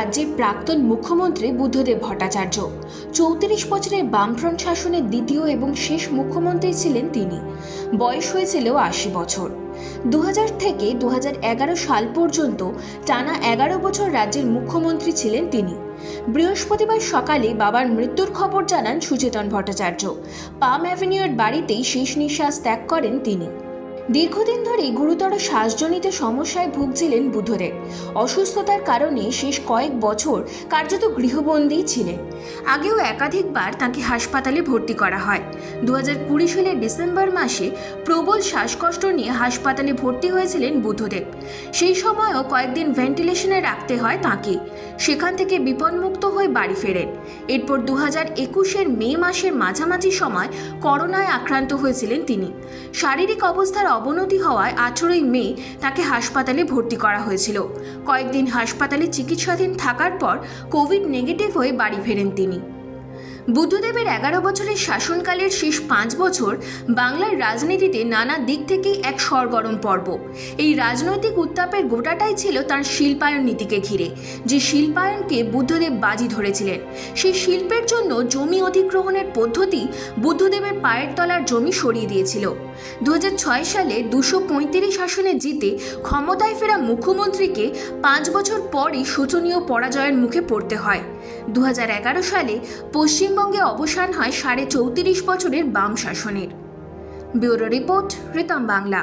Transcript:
রাজ্যের প্রাক্তন মুখ্যমন্ত্রী বুদ্ধদেব ভট্টাচার্য। চৌত্রিশ বছরের বামফ্রন্ট শাসনের দ্বিতীয় এবং শেষ মুখ্যমন্ত্রী ছিলেন তিনি। বয়স হয়েছিল আশি বছর। দু হাজার থেকে দু হাজার এগারো সাল পর্যন্ত টানা এগারো বছর রাজ্যের মুখ্যমন্ত্রী ছিলেন তিনি। বৃহস্পতিবার সকালে বাবার মৃত্যুর খবর জানান সুচেতন ভট্টাচার্য। পাম অ্যাভিনিউর বাড়িতেই শেষ নিঃশ্বাস ত্যাগ করেন তিনি। দীর্ঘদিন ধরে গুরুতর শ্বাসজনিত সমস্যায় ভুগছিলেন বুদ্ধদেব। অসুস্থতার কারণে শেষ কয়েক বছর কার্যত গৃহবন্দী ছিলেন। আগেও একাধিকবার তাকে হাসপাতালে ভর্তি করা হয়। দু কুড়ি সালের ডিসেম্বর মাসে প্রবল শ্বাসকষ্ট নিয়ে হাসপাতালে ভর্তি হয়েছিলেন বুদ্ধদেব। সেই সময়ও কয়েকদিন ভেন্টিলেশনে রাখতে হয় তাকে। সেখান থেকে বিপদমুক্ত হয়ে বাড়ি ফেরেন। এরপর দু হাজার একুশের মে মাসের মাঝামাঝি সময় করোনায় আক্রান্ত হয়েছিলেন তিনি। শারীরিক অবস্থার অবনতি হওয়ায় আঠেরোই মে তাকে হাসপাতালে ভর্তি করা হয়েছিল। কয়েকদিন হাসপাতালে চিকিৎসাধীন থাকার পর কোভিড নেগেটিভ হয়ে বাড়ি ফেরেন তিনি। বুদ্ধদেবের এগারো বছরের শাসনকালের শেষ পাঁচ বছর বাংলার রাজনীতিতে নানা দিক থেকেই এক সরগরম পর্ব। এই রাজনৈতিক উত্তাপের গোটাটাই ছিল তার শিল্পায়ন নীতিকে ঘিরে, যে শিল্পায়নকে বুদ্ধদেব বাজি ধরেছিলেন। সেই শিল্পের জন্য জমি অধিগ্রহণের পদ্ধতি বুদ্ধদেবের পায়ের তলার জমি সরিয়ে দিয়েছিল। দু হাজার ছয় সালে দুশো পঁয়ত্রিশ আসনে জিতে ক্ষমতায় ফেরা মুখ্যমন্ত্রীকে পাঁচ বছর পরই শোচনীয় পরাজয়ের মুখে পড়তে হয়। দু হাজার এগারো সালে পশ্চিমবঙ্গে পশ্চিমবঙ্গে অবসান হয় সাড়ে চৌত্রিশ বছরের বাম শাসনের। Bureau report Ritam Bangla.